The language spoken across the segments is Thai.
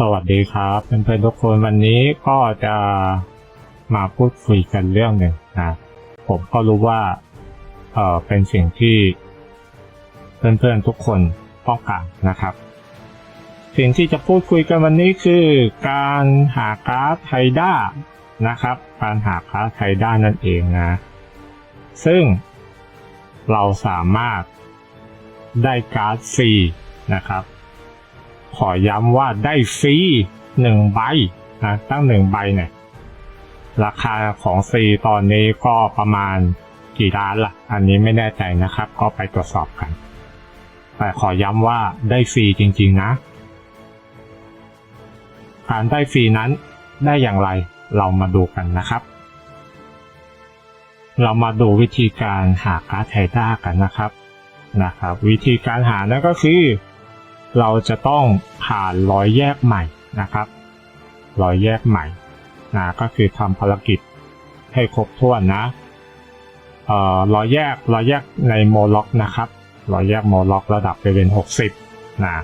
สวัสดีครับเพื่อนๆทุกคนวันนี้ก็จะมาพูดคุยกันเรื่องหนึ่งนะผมก็รู้ว่าเออเป็นสิ่งที่เพื่อนๆทุกคนต้องการนะครับ สิ่งที่จะพูดคุยกันวันนี้คือการหาการ์ดไทด้านะครับ การหาการ์ดไทด้านั่นเองนะ ซึ่งเราสามารถได้การ์ดฟรีนะครับ ขอย้ำว่าได้ฟรีหนึ่งใบนะตั้งหนึ่งใบเนี่ยราคาของฟรีตอนนี้ก็ประมาณกี่ล้านละ่ะ อันนี้ไม่แน่ใจนะครับ ก็ไปตรวจสอบกัน แต่ขอย้ำว่าได้ฟรีจริงๆนะ การได้ฟรีนั้นได้อย่างไรเรามาดูกันนะครับ เรามาดูวิธีการหาการ์ดไทด้ากันนะครับนะครับ วิธีการหานั่นก็คือ เราจะต้องผ่านรอยแยกใหม่นะครับรอยแยกใหม่นะก็คือทำภารกิจให้ครบถ้วนนะเอ่อรอยแยกรอยแยกในโมล็อกนะครับรอยแยกโมล็อกระดับไปเป็น60นะ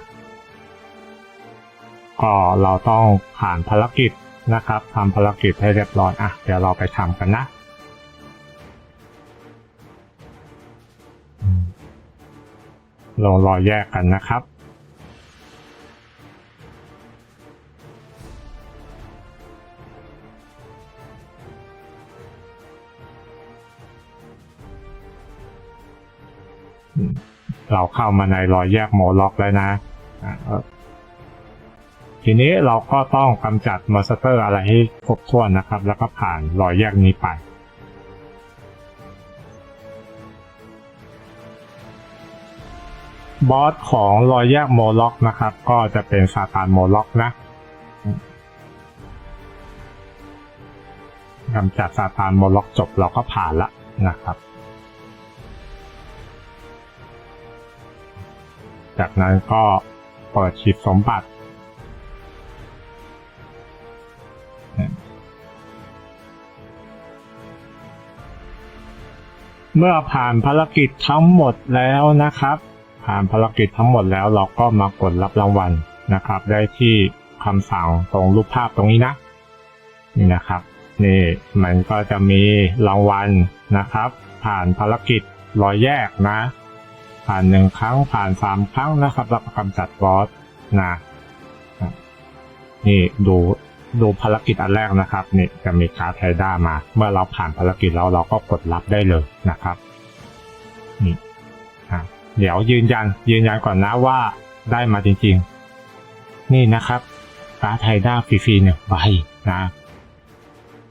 ก็เราต้องผ่านภารกิจนะครับทำภารกิจให้เรียบร้อยอะเดี๋ยวเราไปทำกันนะอืมลงรอยแยกกันนะครับ เราเข้ามาในรอยแยกโมล็อกแล้วนะทีนี้เราก็ต้องกำจัดมอนสเตอร์อะไรให้ครบถ้วนนะครับ แล้วก็ผ่านรอยแยกนี้ไป บอสของรอยแยกโมล็อกนะครับ ก็จะเป็นซาตานโมล็อกนะกำจัดซาตานโมล็อกจบเราก็ผ่านละนะครับ จากนั้นก็เปิดฉีดสมบัติ เมื่อผ่านภารกิจทั้งหมดแล้วนะครับ ผ่านภารกิจทั้งหมดแล้วเราก็มากดรับรางวัลนะครับ ได้ที่คำสั่งตรงรูปภาพตรงนี้นะ นี่นะครับ นี่มันก็จะมีรางวัลนะครับ ผ่านภารกิจรอยแยกนะ ผ่านหนึ่งครั้งผ่านสามครั้งนะครับ แล้วก็กำจัดบอสนะนี่ดูดูภารกิจอันแรกนะครับนี่จะมีการ์ดไทด้ามา เมื่อเราผ่านภารกิจแล้วเราก็กดรับได้เลยนะครับนี่อะเดี๋ยวยืนยันยืนยันก่อนนะว่าได้มาจริงๆ นี่นะครับการ์ดไทด้าฟรีๆหนึ่งใบนะ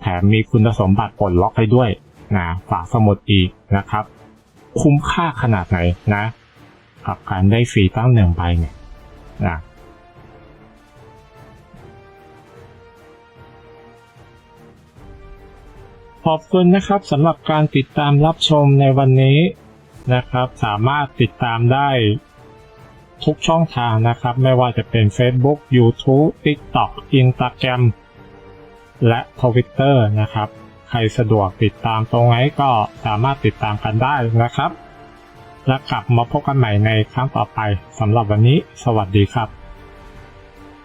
แถมมีคุณสมบัติปลดล็อกให้ด้วยนะฝากสมุดอีกนะครับ คุ้มค่าขนาดไหนนะกับการได้ฟรีตั้งหนึ่งใบเนี่ยนะขอบคุณนะครับสำหรับการติดตามรับชมในวันนี้นะครับ สามารถติดตามได้ทุกช่องทางนะครับ ไม่ว่าจะเป็น Facebook YouTube TikTok Instagram และ Twitter นะครับ ใครสะดวกติดตามตรงไหนก็สามารถติดตามกันได้นะครับ และกลับมาพบกันใหม่ในครั้งต่อไปสำหรับวันนี้ สวัสดีครับ